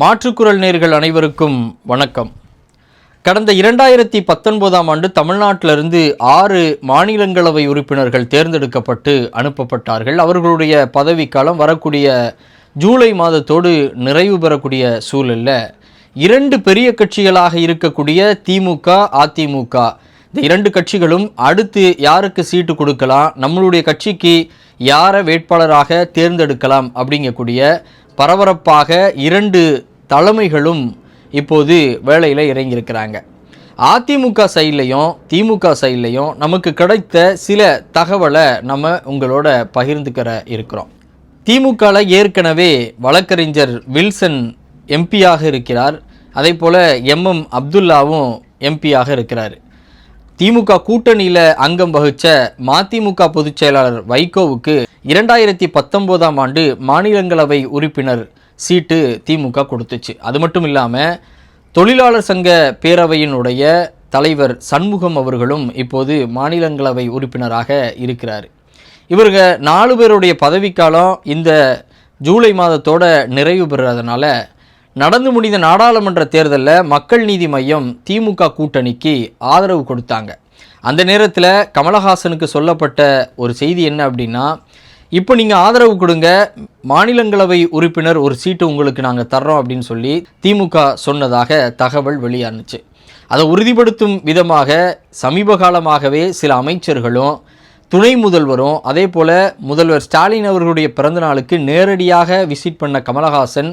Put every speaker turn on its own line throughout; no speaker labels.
மாற்றுக்குரல் நேர்கள் அனைவருக்கும் வணக்கம். கடந்த இரண்டாயிரத்தி பத்தொன்பதாம் ஆண்டு தமிழ்நாட்டிலிருந்து ஆறு மாநிலங்களவை உறுப்பினர்கள் தேர்ந்தெடுக்கப்பட்டு அனுப்பப்பட்டார்கள். அவர்களுடைய பதவிக்காலம் வரக்கூடிய ஜூலை மாதத்தோடு நிறைவு பெறக்கூடிய சூழலில் இரண்டு பெரிய கட்சிகளாக இருக்கக்கூடிய திமுக அதிமுக. இந்த இரண்டு கட்சிகளும் அடுத்து யாருக்கு சீட்டு கொடுக்கலாம் நம்மளுடைய கட்சிக்கு யாரை வேட்பாளராக தேர்ந்தெடுக்கலாம் அப்படிங்கக்கூடிய பரபரப்பாக இரண்டு தலைமைகளும் இப்போது வேலையில் இறங்கியிருக்கிறாங்க. அதிமுக சைட்லையும் திமுக சைட்லையும் நமக்கு கிடைத்த சில தகவலை நம்ம உங்களோட பகிர்ந்துக்கிற இருக்கிறோம். திமுகவில் ஏற்கனவே வழக்கறிஞர் வில்சன் எம்பியாக இருக்கிறார். அதே போல் எம்எம் அப்துல்லாவும் எம்பியாக இருக்கிறார். திமுக கூட்டணியில் அங்கம் வகித்த மதிமுக பொதுச் செயலாளர் வைகோவுக்கு இரண்டாயிரத்தி பத்தொம்போதாம் ஆண்டு மாநிலங்களவை உறுப்பினர் சீட்டு திமுக கொடுத்துச்சு. அது மட்டும் இல்லாமல் தொழிலாளர் சங்க பேரவையினுடைய தலைவர் சண்முகம் அவர்களும் இப்போது மாநிலங்களவை உறுப்பினராக இருக்கிறார். இவருங்க நாலு பேருடைய பதவிக்காலம் இந்த ஜூலை மாதத்தோட நிறைவு பெறுறதுனால நடந்து முடிந்த நாடாளுமன்ற தேர்தலில் மக்கள் நீதி மையம் திமுக கூட்டணிக்கு ஆதரவு கொடுத்தாங்க. அந்த நேரத்தில் கமலஹாசனுக்கு சொல்லப்பட்ட ஒரு செய்தி என்ன அப்படின்னா இப்போ நீங்கள் ஆதரவு கொடுங்க மாநிலங்களவை உறுப்பினர் ஒரு சீட்டு உங்களுக்கு நாங்கள் தர்றோம் அப்படின்னு சொல்லி திமுக சொன்னதாக தகவல் வெளியானுச்சு. அதை உறுதிப்படுத்தும் விதமாக சமீப காலமாகவே சில அமைச்சர்களும் துணை முதல்வரும் அதே போல் முதல்வர் ஸ்டாலின் அவர்களுடைய பிறந்தநாளுக்கு நேரடியாக விசிட் பண்ண கமலஹாசன்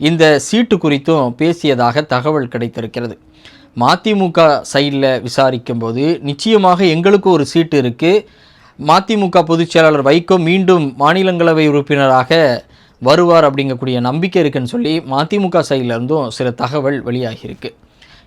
இந்த சீட்டு குறித்தும் பேசியதாக தகவல் கிடைத்திருக்கிறது. மதிமுக சைடில் விசாரிக்கும்போது நிச்சயமாக எங்களுக்கு ஒரு சீட்டு இருக்குது மதிமுக பொதுச்செயலாளர் வைகோ மீண்டும் மாநிலங்களவை உறுப்பினராக வருவார் அப்படிங்கக்கூடிய நம்பிக்கை இருக்குன்னு சொல்லி மதிமுக சைடில் இருந்தும் சில தகவல் வெளியாகியிருக்கு.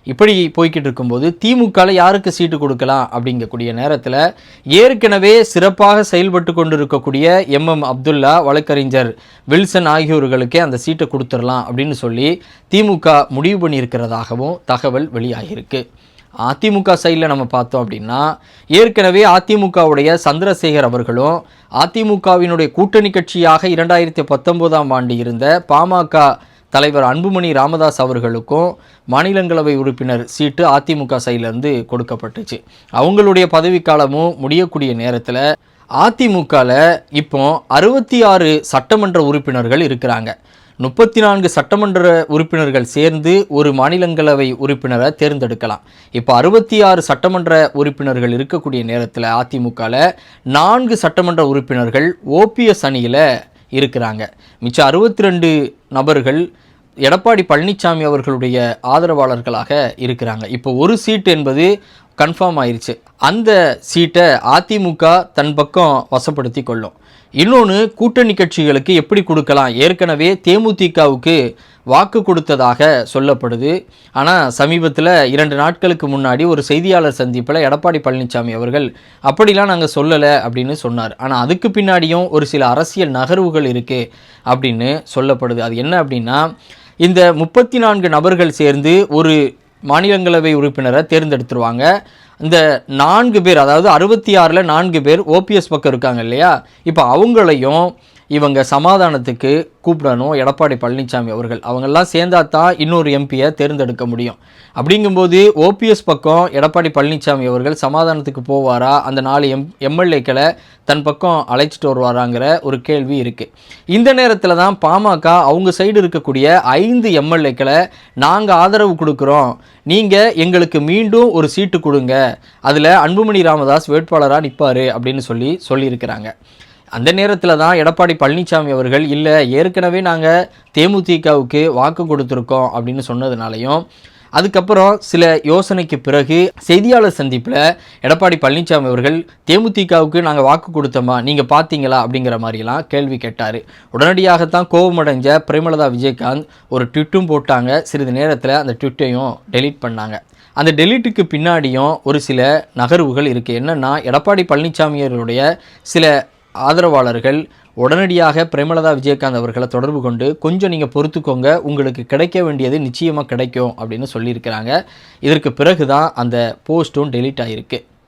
இப்படி போய்கிட்டு இருக்கும்போது திமுகவில் யாருக்கு சீட்டு கொடுக்கலாம் அப்படிங்கக்கூடிய நேரத்தில் ஏற்கனவே சிறப்பாக செயல்பட்டு கொண்டிருக்கக்கூடிய எம்எம் அப்துல்லா வழக்கறிஞர் வில்சன் ஆகியோர்களுக்கே அந்த சீட்டை கொடுத்துடலாம் அப்படின்னு சொல்லி திமுக முடிவு பண்ணியிருக்கிறதாகவும் தகவல் வெளியாகியிருக்கு. அதிமுக சைடில் நம்ம பார்த்தோம் அப்படின்னா ஏற்கனவே அதிமுகவுடைய சந்திரசேகர் அவர்களும் அதிமுகவினுடைய கூட்டணி கட்சியாக இரண்டாயிரத்தி பத்தொம்போதாம் ஆண்டு இருந்த பாமக தலைவர் அன்புமணி ராமதாஸ் அவர்களுக்கும் மாநிலங்களவை உறுப்பினர் சீட்டு அதிமுக சைட்லேருந்து கொடுக்கப்பட்டுச்சு. அவங்களுடைய பதவிக்காலமும் முடியக்கூடிய நேரத்தில் அதிமுகவில் இப்போ அறுபத்தி ஆறு சட்டமன்ற உறுப்பினர்கள் இருக்கிறாங்க. முப்பத்தி நான்கு சட்டமன்ற உறுப்பினர்கள் சேர்ந்து ஒரு மாநிலங்களவை உறுப்பினரை தேர்ந்தெடுக்கலாம். இப்போ அறுபத்தி ஆறு சட்டமன்ற உறுப்பினர்கள் இருக்கக்கூடிய நேரத்தில் அதிமுகவில் நான்கு சட்டமன்ற உறுப்பினர்கள் ஓபிஎஸ் அணியில் இருக்கிறாங்க. மிச்சம் அறுபத்தி ரெண்டு நபர்கள் எடப்பாடி பழனிசாமி அவர்களுடைய ஆதரவாளர்களாக இருக்கிறாங்க. இப்போ ஒரு சீட் என்பது கன்ஃபார்ம் ஆயிடுச்சு அந்த சீட்டை அதிமுக தன் பக்கம் வசப்படுத்தி கொள்ளும். இன்னொன்று கூட்டணி கட்சிகளுக்கு எப்படி கொடுக்கலாம்? ஏற்கனவே தேமுதிகவுக்கு வாக்கு கொடுத்ததாக சொல்லப்படுது. ஆனால் சமீபத்தில் இரண்டு நாட்களுக்கு முன்னாடி ஒரு செய்தியாளர் சந்திப்பில் எடப்பாடி பழனிசாமி அவர்கள் அப்படிலாம் நாங்கள் சொல்லலை அப்படின்னு சொன்னார். ஆனால் அதுக்கு பின்னாடியும் ஒரு சில அரசியல் நகர்வுகள் இருக்குது அப்படின்னு சொல்லப்படுது. அது என்ன அப்படின்னா இந்த முப்பத்தி நான்கு நபர்கள் சேர்ந்து ஒரு மாநிலங்களவை உறுப்பினரை தேர்ந்தெடுத்துருவாங்க. இந்த நான்கு பேர் அதாவது அறுபத்தி ஆறில் நான்கு பேர் ஓபிஎஸ் பக்கம் இருக்காங்க இல்லையா? இப்போ அவங்களையும் இவங்க சமாதானத்துக்கு கூப்பிடணும். எடப்பாடி பழனிசாமி அவர்கள். அவங்கெல்லாம் சேர்ந்தா தான் இன்னொரு எம்பியை தேர்ந்தெடுக்க முடியும். அப்படிங்கும்போது ஓபிஎஸ் பக்கம் எடப்பாடி பழனிசாமி அவர்கள் சமாதானத்துக்கு போவாரா? அந்த நாலு எம் எம்எல்ஏக்களை தன் பக்கம் அழைச்சிட்டு வருவாராங்கிற ஒரு கேள்வி இருக்குது இந்த நேரத்தில் தான் பாமக அவங்க சைடு இருக்கக்கூடிய ஐந்து எம்எல்ஏக்களை நாங்கள் ஆதரவு கொடுக்குறோம். நீங்கள் எங்களுக்கு மீண்டும் ஒரு சீட்டு கொடுங்க. அதில் அன்புமணி ராமதாஸ் வேட்பாளராக நிற்பார் அப்படின்னு சொல்லி சொல்லியிருக்கிறாங்க. அந்த நேரத்தில் தான் எடப்பாடி பழனிசாமி அவர்கள் இல்லை ஏற்கனவே நாங்கள் தேமுதிகவுக்கு வாக்கு கொடுத்துருக்கோம் அப்படின்னு சொன்னதுனாலையும் அதுக்கப்புறம் சில யோசனைக்கு பிறகு செய்தியாளர் சந்திப்பில் எடப்பாடி பழனிசாமி அவர்கள் தேமுதிகவுக்கு நாங்கள் வாக்கு கொடுத்தோமா? நீங்கள் பார்த்தீங்களா அப்படிங்கிற மாதிரிலாம் கேள்வி கேட்டார். உடனடியாகத்தான் கோபமடைஞ்ச பிரேமலதா விஜயகாந்த் ஒரு ட்விட்டும் போட்டாங்க. சிறிது நேரத்தில் அந்த ட்விட்டையும் டெலீட் பண்ணாங்க. அந்த டெலீட்டுக்கு பின்னாடியும் ஒரு சில நகர்வுகள் இருக்குது என்னென்னா எடப்பாடி பழனிசாமியர்களுடைய சில ஆதரவாளர்கள் உடனடியாக பிரேமலதா விஜயகாந்த் அவர்களை தொடர்பு கொண்டு கொஞ்சம் நீங்கள் பொறுத்துக்கோங்க உங்களுக்கு கிடைக்க வேண்டியது நிச்சயமாக கிடைக்கும் அப்படின்னு சொல்லியிருக்கிறாங்க. இதற்கு பிறகு தான் அந்த போஸ்ட்டும் டெலீட் ஆகிருக்கு